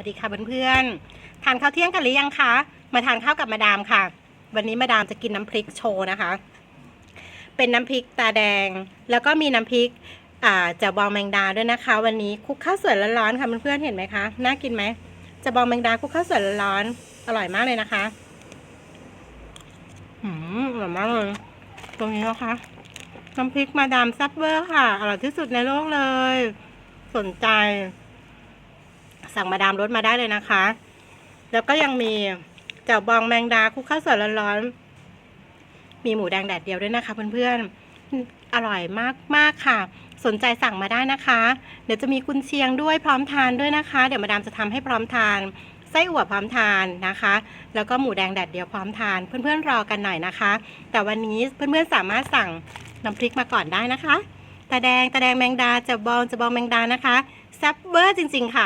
วัสดีค่ะเพื่อนๆ ทานข้าวเที่ยงกันหรือยังคะ มาทานข้าวกับมาดามค่ะ วันนี้มาดามจะกินน้ำพริกโชว์นะคะ เป็นน้ำพริกตาแดง แล้วก็มีน้ำพริกจะบองแมงดาด้วยนะคะ วันนี้คุกข้าวสวยร้อนๆค่ะเพื่อนๆเห็นไหมคะ น่ากินไหมจะบองแมงดาคุกข้าวสวยร้อนๆอร่อยมากเลยนะคะอืมอร่อยมากเลยตรงนี้นะคะน้ำพริกมาดามซับเวอร์ค่ะ อร่อยที่สุดในโลกเลย สนใจ สั่งมาดามรถมาได้เลยนะคะ แล้วก็ยังมีแจ่วบองแมงดาคุกข้าวสวยร้อนๆมีหมูแดงแดดเดียวด้วยนะคะเพื่อนๆอร่อยมากมากๆค่ะ สนใจสั่งมาได้นะคะ เดี๋ยวจะมีกุนเชียงด้วยพร้อมทานด้วยนะคะ เดี๋ยวมาดามจะทำให้พร้อมทานไส้อั่วพร้อมทานนะคะ แล้วก็หมูแดงแดดเดียวพร้อมทาน เพื่อนๆรอกันหน่อยนะคะ แต่วันนี้เพื่อนๆสามารถสั่งน้ำพริกมาก่อนได้นะคะตาแดงตาแดงแมงดาจะบองจะบองแมงดานะคะแซ่บเวอร์จริง ๆ ค่ะ